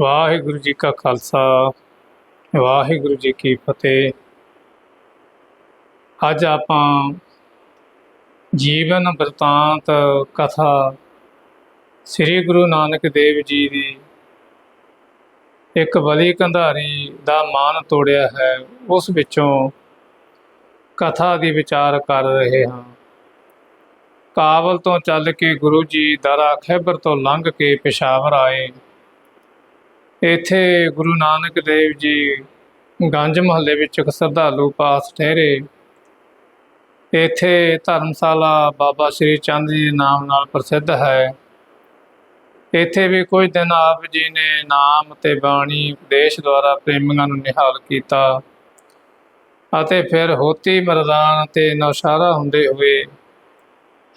ਵਾਹਿਗੁਰੂ ਜੀ ਕਾ ਖਾਲਸਾ, ਵਾਹਿਗੁਰੂ ਜੀ ਕੀ ਫਤਿਹ। ਅੱਜ ਆਪਾਂ ਜੀਵਨ ਵਰਤਾਂਤ ਕਥਾ ਸ੍ਰੀ ਗੁਰੂ ਨਾਨਕ ਦੇਵ ਜੀ ਦੀ ਇੱਕ ਬਲੀ ਕੰਧਾਰੀ ਦਾ ਮਾਨ ਤੋੜਿਆ ਹੈ, ਉਸ ਵਿੱਚੋਂ ਕਥਾ ਦੀ ਵਿਚਾਰ ਕਰ ਰਹੇ ਹਾਂ। ਕਾਬਲ ਤੋਂ ਚੱਲ ਕੇ ਗੁਰੂ ਜੀ ਦਰਾ ਖੈਬਰ ਤੋਂ ਲੰਘ ਕੇ ਪਿਸ਼ਾਵਰ ਆਏ। ਇੱਥੇ ਗੁਰੂ ਨਾਨਕ ਦੇਵ ਜੀ ਗੰਜ ਮਹੱਲੇ ਵਿੱਚ ਇੱਕ ਸ਼ਰਧਾਲੂ ਪਾਸ ਠਹਿਰੇ। ਇੱਥੇ ਧਰਮਸ਼ਾਲਾ ਬਾਬਾ ਸ਼੍ਰੀ ਚੰਦ ਜੀ ਨਾਮ ਨਾਲ ਪ੍ਰਸਿੱਧ ਹੈ। ਇੱਥੇ ਵੀ ਕੁਝ ਦਿਨ ਆਪ ਜੀ ਨੇ ਨਾਮ ਤੇ ਬਾਣੀ ਉਪਦੇਸ਼ ਦੁਆਰਾ ਪ੍ਰੇਮੀਆਂ ਨੂੰ ਨਿਹਾਲ ਕੀਤਾ ਅਤੇ ਫਿਰ ਹੋਤੀ ਮਰਦਾਨ ਤੇ ਨੌਸ਼ਾਰਾ ਹੁੰਦੇ ਹੋਏ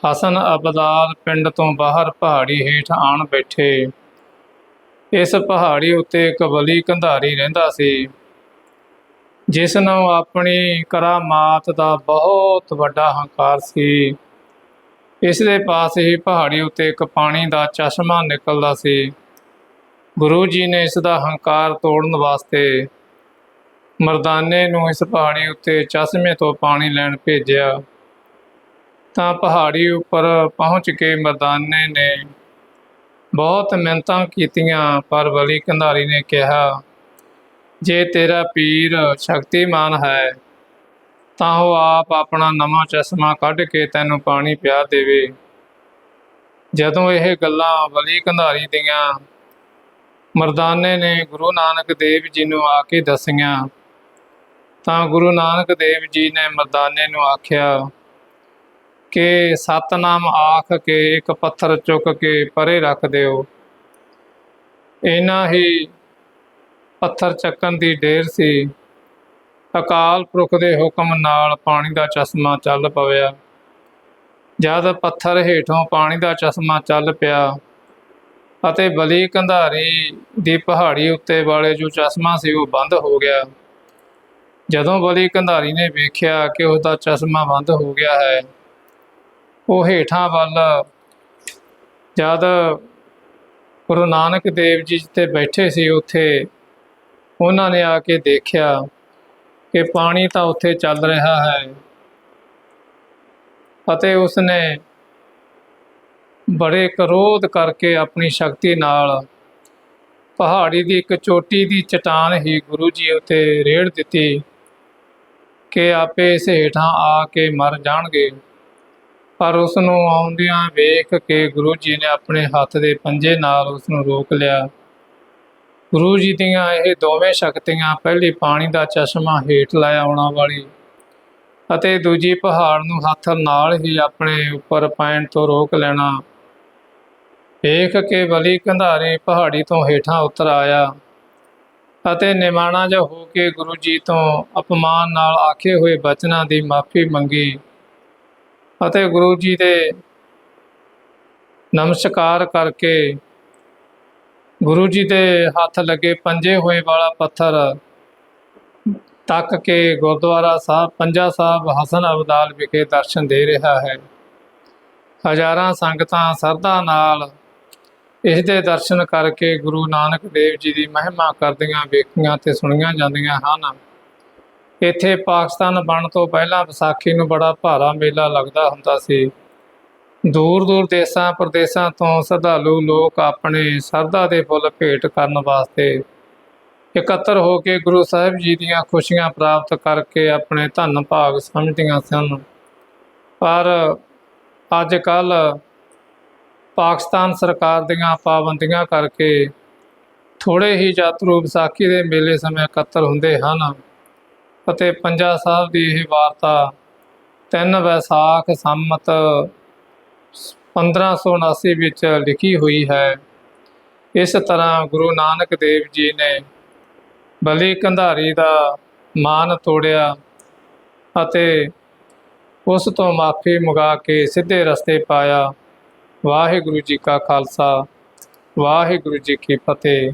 ਹਸਨ ਅਬਦਾਲ ਪਿੰਡ ਤੋਂ ਬਾਹਰ ਪਹਾੜੀ ਹੇਠ ਆਣ ਬੈਠੇ। ਇਸ ਪਹਾੜੀ ਉੱਤੇ ਇੱਕ ਬਲੀ ਕੰਧਾਰੀ ਰਹਿੰਦਾ ਸੀ, ਜਿਸ ਨੂੰ ਆਪਣੀ ਕਰਾਮਾਤ ਦਾ ਬਹੁਤ ਵੱਡਾ ਹੰਕਾਰ ਸੀ। ਇਸ ਦੇ ਪਾਸ ਹੀ ਪਹਾੜੀ ਉੱਤੇ ਇੱਕ ਪਾਣੀ ਦਾ ਚਸ਼ਮਾ ਨਿਕਲਦਾ ਸੀ। ਗੁਰੂ ਜੀ ਨੇ ਇਸ ਦਾ ਹੰਕਾਰ ਤੋੜਨ ਵਾਸਤੇ ਮਰਦਾਨੇ ਨੂੰ ਇਸ ਪਹਾੜੀ ਉੱਤੇ ਚਸ਼ਮੇ ਤੋਂ ਪਾਣੀ ਲੈਣ ਭੇਜਿਆ। ਤਾਂ ਪਹਾੜੀ ਉੱਪਰ ਪਹੁੰਚ ਕੇ ਮਰਦਾਨੇ ਨੇ ਬਹੁਤ ਮਿਹਨਤਾਂ ਕੀਤੀਆਂ, ਪਰ ਬਲੀ ਕੰਧਾਰੀ ਨੇ ਕਿਹਾ, ਜੇ ਤੇਰਾ ਪੀਰ ਸ਼ਕਤੀਮਾਨ ਹੈ, ਤਾਂ ਉਹ ਆਪ ਆਪਣਾ ਨਵਾਂ ਚਸ਼ਮਾ ਕੱਢ ਕੇ ਤੈਨੂੰ ਪਾਣੀ ਪਿਆ ਦੇਵੇ। ਜਦੋਂ ਇਹ ਗੱਲਾਂ ਬਲੀ ਕੰਧਾਰੀ ਦੀਆਂ ਮਰਦਾਨੇ ਨੇ ਗੁਰੂ ਨਾਨਕ ਦੇਵ ਜੀ ਨੂੰ ਆ ਕੇ ਦੱਸੀਆਂ, ਤਾਂ ਗੁਰੂ ਨਾਨਕ ਦੇਵ ਜੀ ਨੇ ਮਰਦਾਨੇ ਨੂੰ ਆਖਿਆ ਕਿ ਸਤਨਾਮ ਆਖ ਕੇ ਇੱਕ ਪੱਥਰ ਚੁੱਕ ਕੇ ਪਰੇ ਰੱਖ ਦਿਓ। ਇਨਾ ਹੀ ਪੱਥਰ ਚੱਕਣ ਦੀ ਢੇਰ ਸੀ। ਅਕਾਲ ਪੁਰਖ ਦੇ ਹੁਕਮ ਨਾਲ ਪਾਣੀ ਦਾ ਚਸ਼ਮਾ ਚੱਲ ਪਵਿਆ। ਜਦ ਪੱਥਰ ਹੇਠੋਂ ਪਾਣੀ ਦਾ ਚਸ਼ਮਾ ਚੱਲ ਪਿਆ ਅਤੇ ਬਲੀ ਕੰਧਾਰੀ ਦੀ ਪਹਾੜੀ ਉੱਤੇ ਵਾਲੇ ਜੋ ਚਸ਼ਮਾ ਸੀ ਉਹ ਬੰਦ ਹੋ ਗਿਆ। ਜਦੋਂ ਬਲੀ ਕੰਧਾਰੀ ਨੇ ਵੇਖਿਆ ਕਿ ਉਸ ਦਾ ਚਸ਼ਮਾ ਬੰਦ ਹੋ ਗਿਆ ਹੈ ਉਹ ਹੇਠਾਂ ਵੱਲ ਜਦ ਗੁਰੂ ਨਾਨਕ ਦੇਵ ਜੀ ਜਿੱਥੇ ਬੈਠੇ ਸੀ ਉੱਥੇ, ਉਹਨਾਂ ਨੇ ਆ ਕੇ ਦੇਖਿਆ ਕਿ ਪਾਣੀ ਤਾਂ ਉੱਥੇ ਚੱਲ ਰਿਹਾ ਹੈ ਅਤੇ ਉਸਨੇ ਬੜੇ ਕਰੋਧ ਕਰਕੇ ਆਪਣੀ ਸ਼ਕਤੀ ਨਾਲ ਪਹਾੜੀ ਦੀ ਇੱਕ ਚੋਟੀ ਦੀ ਚਟਾਨ ਹੀ ਗੁਰੂ ਜੀ ਉੱਤੇ ਰੇੜ ਦਿੱਤੀ ਕਿ ਆਪੇ ਇਸ ਹੇਠਾਂ ਆ ਕੇ ਮਰ ਜਾਣਗੇ। ਪਰ ਉਸ ਨੂੰ ਆਉਂਦਿਆਂ ਵੇਖ ਕੇ ਗੁਰੂ ਜੀ ਨੇ ਆਪਣੇ ਹੱਥ ਦੇ ਪੰਜੇ ਨਾਲ ਉਸ ਨੂੰ ਰੋਕ ਲਿਆ। ਗੁਰੂ ਜੀ ਦੀਆਂ ਇਹ ਦੋਵੇਂ ਸ਼ਕਤੀਆਂ ਪਹਿਲੀ ਪਾਣੀ ਦਾ ਚਸ਼ਮਾ ਹੇਠ ਲੈ ਆਉਣਾ ਵਾਲੀ ਅਤੇ ਦੂਜੀ ਪਹਾੜ ਨੂੰ ਹੱਥ ਨਾਲ ਹੀ ਆਪਣੇ ਉੱਪਰ ਪੈਣ ਤੋਂ ਰੋਕ ਲੈਣਾ। ਵੇਖ ਕੇ ਬਲੀ ਕੰਧਾਰੀ ਪਹਾੜੀ ਤੋਂ ਹੇਠਾਂ ਉਤਰ ਆਇਆ ਅਤੇ ਨਿਮਾਣਾ ਜਿਹਾ ਹੋ ਕੇ ਗੁਰੂ ਜੀ ਤੋਂ ਅਪਮਾਨ ਨਾਲ ਆਖੇ ਹੋਏ ਬਚਨਾਂ ਦੀ ਮਾਫੀ ਮੰਗੀ। ਅਤੇ ਗੁਰੂ ਜੀ ਦੇ ਨਮਸਕਾਰ ਕਰਕੇ ਗੁਰੂ ਜੀ ਦੇ ਹੱਥ ਲੱਗੇ ਪੰਜੇ ਹੋਏ ਵਾਲਾ ਪੱਥਰ ਤੱਕ ਕੇ ਗੁਰਦੁਆਰਾ ਸਾਹਿਬ, ਪੰਜਾ ਸਾਹਿਬ ਹਸਨ ਅਬਦਾਲ ਵਿਖੇ ਦਰਸ਼ਨ ਦੇ ਰਿਹਾ ਹੈ। ਹਜ਼ਾਰਾਂ ਸੰਗਤਾਂ ਸਰਦਾ ਨਾਲ ਇਸ ਦੇ ਦਰਸ਼ਨ ਕਰਕੇ ਗੁਰੂ ਨਾਨਕ ਦੇਵ ਜੀ ਦੀ ਮਹਿਮਾ ਕਰਦੀਆਂ ਵੇਖੀਆਂ ਤੇ ਸੁਣੀਆਂ ਜਾਂਦੀਆਂ ਹਨ। ਇੱਥੇ ਪਾਕਿਸਤਾਨ ਬਣ ਤੋਂ ਪਹਿਲਾਂ ਵਿਸਾਖੀ ਨੂੰ ਬੜਾ ਭਾਰਾ ਮੇਲਾ ਲੱਗਦਾ ਹੁੰਦਾ ਸੀ। ਦੂਰ ਦੂਰ ਦੇਸ਼ਾਂ ਪ੍ਰਦੇਸ਼ਾਂ ਤੋਂ ਸ਼ਰਧਾਲੂ ਲੋਕ ਆਪਣੇ ਸਰਦਾ ਦੇ ਫੁੱਲ ਭੇਟ ਕਰਨ ਵਾਸਤੇ ਇਕੱਤਰ ਹੋ ਕੇ ਗੁਰੂ ਸਾਹਿਬ ਜੀ ਦੀਆਂ ਖੁਸ਼ੀਆਂ ਪ੍ਰਾਪਤ ਕਰਕੇ ਆਪਣੇ ਧੰਨ ਭਾਗ ਸਮਝਦੀਆਂ ਸਨ। ਪਰ ਅੱਜ ਕੱਲ ਪਾਕਿਸਤਾਨ ਸਰਕਾਰ ਦੀਆਂ ਪਾਬੰਦੀਆਂ ਕਰਕੇ ਥੋੜੇ ਹੀ ਯਾਤਰੂ ਵਿਸਾਖੀ ਦੇ ਮੇਲੇ ਸਮੇਂ ਇਕੱਤਰ ਹੁੰਦੇ ਹਨ। ਅਤੇ ਪੰਜਾ ਸਾਹਿਬ ਦੀ ਇਹ ਵਾਰਤਾ 3 ਵੈਸਾਖ ਸੰਮਤ 1579 ਵਿੱਚ ਲਿਖੀ ਹੋਈ ਹੈ। ਇਸ ਤਰ੍ਹਾਂ ਗੁਰੂ ਨਾਨਕ ਦੇਵ ਜੀ ਨੇ ਬਲੀ ਕੰਧਾਰੀ ਦਾ ਮਾਨ ਤੋੜਿਆ ਅਤੇ ਉਸ ਤੋਂ ਮਾਫੀ ਮੰਗਾ ਕੇ ਸਿੱਧੇ ਰਸਤੇ ਪਾਇਆ। ਵਾਹਿਗੁਰੂ ਜੀ ਕਾ ਖਾਲਸਾ, ਵਾਹਿਗੁਰੂ ਜੀ ਕੀ ਫਤਿਹ।